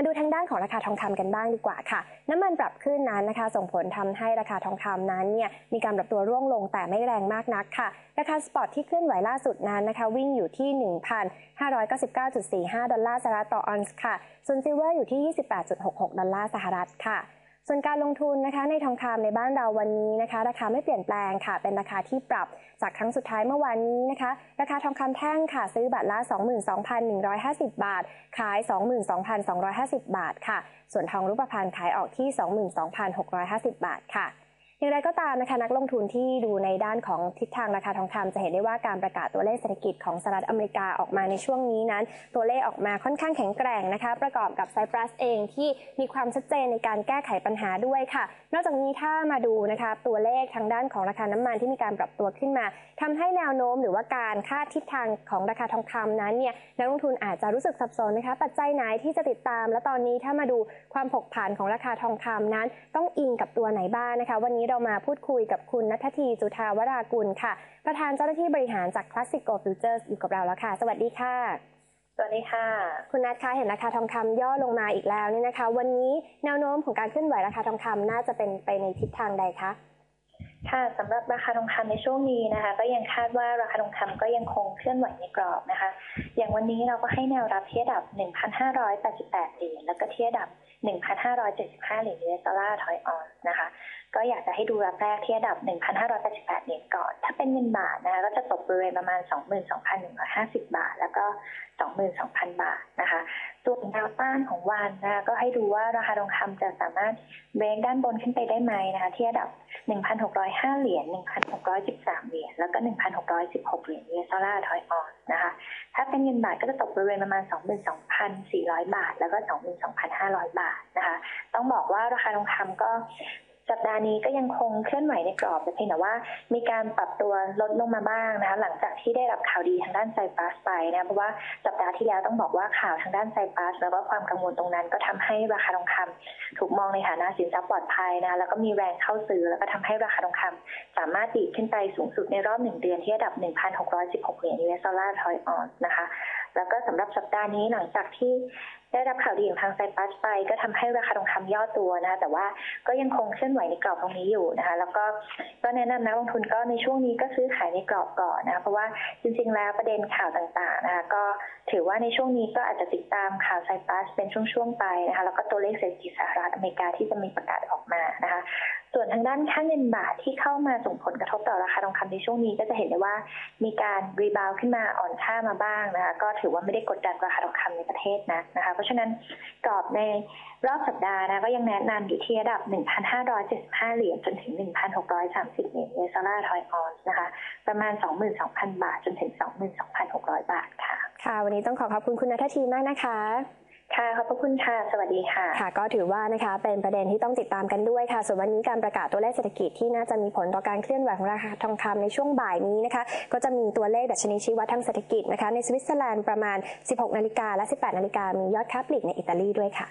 มาดูทางด้านของราคาทองคำกันบ้างดีกว่าค่ะ น้ำมันปรับขึ้นนั้นนะคะ ส่งผลทำให้ราคาทองคำนั้นเนี่ยมีการปรับตัวร่วงลงแต่ไม่แรงมากนักค่ะ ราคาสปอตที่เคลื่อนไหวล่าสุดนั้นนะคะ วิ่งอยู่ที่ 1,599.45 ดอลลาร์สหรัฐต่อออนซ์ค่ะ ส่วนซิลเวอร์อยู่ที่ 28.66 ดอลลาร์สหรัฐค่ะ ส่วนการลงทุนนะคะในทองคำในบ้านเราวันนี้นะคะ ราคาไม่เปลี่ยนแปลงค่ะ เป็นราคาที่ปรับจากครั้งสุดท้ายเมื่อวานนี้นะคะ ราคาทองคำแท่งค่ะ ซื้อบาทละ 22,150 บาท ขาย 22,250 บาทค่ะ ส่วนทองรูปพรรณขายออกที่ 22,650 บาทค่ะ อย่างไรก็ตามนะคะนักลงทุนที่ดูในด้านของทิศทางราคาทองคำจะเห็นได้ว่าการประกาศตัวเลขเศรษฐกิจของสหรัฐอเมริกาออกมาในช่วงนี้นั้น ตัวเลขออกมาค่อนข้างแข็งแกร่งนะคะ ประกอบกับไซปรัสเองที่มีความชัดเจนในการแก้ไขปัญหาด้วยค่ะ นอกจากนี้ถ้ามาดูนะคะตัวเลขทางด้านของราคาน้ำมันที่มีการปรับตัวขึ้นมาทำให้แนวโน้มหรือว่าการคาดทิศทางของราคาทองคำนั้นเนี่ยนักลงทุนอาจจะรู้สึกสับสนนะคะ ปัจจัยไหนที่จะติดตาม และตอนนี้ถ้ามาดูความผกผันของราคาทองคำนั้น ต้องอิงกับตัวไหนบ้างนะคะ วันนี้เรามาพูดคุยกับคุณนัททีจุธาวรากุลค่ะ ประธานเจ้าหน้าที่บริหารจาก Classic Gold Futures อยู่กับเราแล้วค่ะ สวัสดีค่ะ สวัสดีค่ะ คุณนัทคะเห็นราคาทองคำย่อลงมาอีกแล้วเนี่ยนะคะ วันนี้แนวโน้มของการเคลื่อนไหวราคาทองคำน่าจะเป็นไปในทิศทางใดคะค่ะสำหรับราคาทองคำในช่วงนี้นะคะ ก็ยังคาดว่าราคาทองคำก็ยังคงเคลื่อนไหวในกรอบนะคะ อย่างวันนี้เราก็ให้แนวรับที่ระดับ 1,588 เหรียญแล้วก็ที่ระดับ 1,575 เหรียญ US ดอลลาร์ถอยออนนะคะ ก็อยากจะให้ดูรับแรกที่ระดับ 1,588 เหรียญก่อน ถ้าเป็นเงินบาทนะคะก็จะตกบริเวณประมาณ 22,150 บาท แล้วก็ 22,000 บาทนะคะส่วนแนวต้านของวันนะคะก็ให้ดูว่าราคาทองคำจะสามารถเบรกด้านบนขึ้นไปได้ไหมนะคะที่ระดับ 1,605 เหรียญ 1,613 เหรียญ แล้วก็ 1,616 เหรียญ US ดอลลาร์ถอยออนนะคะ ถ้าเป็นเงินบาทก็จะตกบริเวณประมาณ 22 2,400 บาท แล้วก็ 22,500 บาทนะคะ ต้องบอกว่าราคาทองคำก็สัปดาห์นี้ก็ยังคงเคลื่อนไหวในกรอบแต่เพียงแต่ว่ามีการปรับตัวลดลงมาบ้างนะคะหลังจากที่ได้รับข่าวดีทางด้านไซปรัสไปนะเพราะว่าสัปดาห์ที่แล้วต้องบอกว่าข่าวทางด้านไซปรัสแล้วก็ความกังวลตรงนั้น ก็ทำให้ราคาทองคำถูกมองในฐานะสินทรัพย์ปลอดภัยนะแล้วก็มีแรงเข้าซื้อแล้วก็ทำให้ราคาทองคำสามารถดีดขึ้นไปสูงสุดในรอบหนึ่งเดือนที่ระดับ 1,616เหรียญ US ดอลลาร์ทอยออนนะคะ แล้วก็สำหรับสัปดาห์นี้หลังจากที่ได้รับข่าวดีของทางไซปัสไป ก็ทำให้ราคาทองคำย่อตัวนะคะแต่ว่าก็ยังคงเคลื่อนไหวในกรอบตรงนี้อยู่นะคะ แล้วก็ก็แนะนำนักลงทุนก็ในช่วงนี้ก็ซื้อขายในกรอบก่อนนะคะเพราะว่าจริงๆแล้วประเด็นข่าวต่างๆนะคะก็ถือว่าในช่วงนี้ก็อาจจะติดตามข่าวไซปัสเป็นช่วงๆไปนะคะแล้วก็ตัวเลขเศรษฐกิจสหรัฐอเมริกาที่จะมีประกาศออกมานะคะ ส่วนทางด้านค่าเงินบาทที่เข้ามาส่งผลกระทบต่อราคาทองคำในช่วงนี้ก็จะเห็นได้ว่ามีการรีบาวขึ้นมาอ่อนค่ามาบ้างนะคะก็ถือว่าไม่ได้กดดันราคาทองคำในประเทศนะนะคะ เพราะฉะนั้นกรอบในรอบสัปดาห์นะก็ยังแนะนำอยู่ที่ระดับ 1,575 เหรียญจนถึง 1,630 เหรียญเอสลาทอยออนนะคะ ประมาณ 22,000 บาทจนถึง 22,600 บาทค่ะ ค่ะ วันนี้ต้องขอขอบคุณคุณนัททีมากนะคะ ค่ะขอบพระคุณค่ะ สวัสดีค่ะ ค่ะก็ถือว่านะคะเป็นประเด็นที่ต้องติดตามกันด้วยค่ะ ส่วนวันนี้การประกาศตัวเลขเศรษฐกิจที่น่าจะมีผลต่อการเคลื่อนไหวของราคาทองคำในช่วงบ่ายนี้นะคะ ก็จะมีตัวเลขดัชนีชี้วัดทางเศรษฐกิจนะคะในสวิตเซอร์แลนด์ประมาณ 16 นาฬิกาและ 18 นาฬิกามียอดค้าปลีกในอิตาลีด้วยค่ะ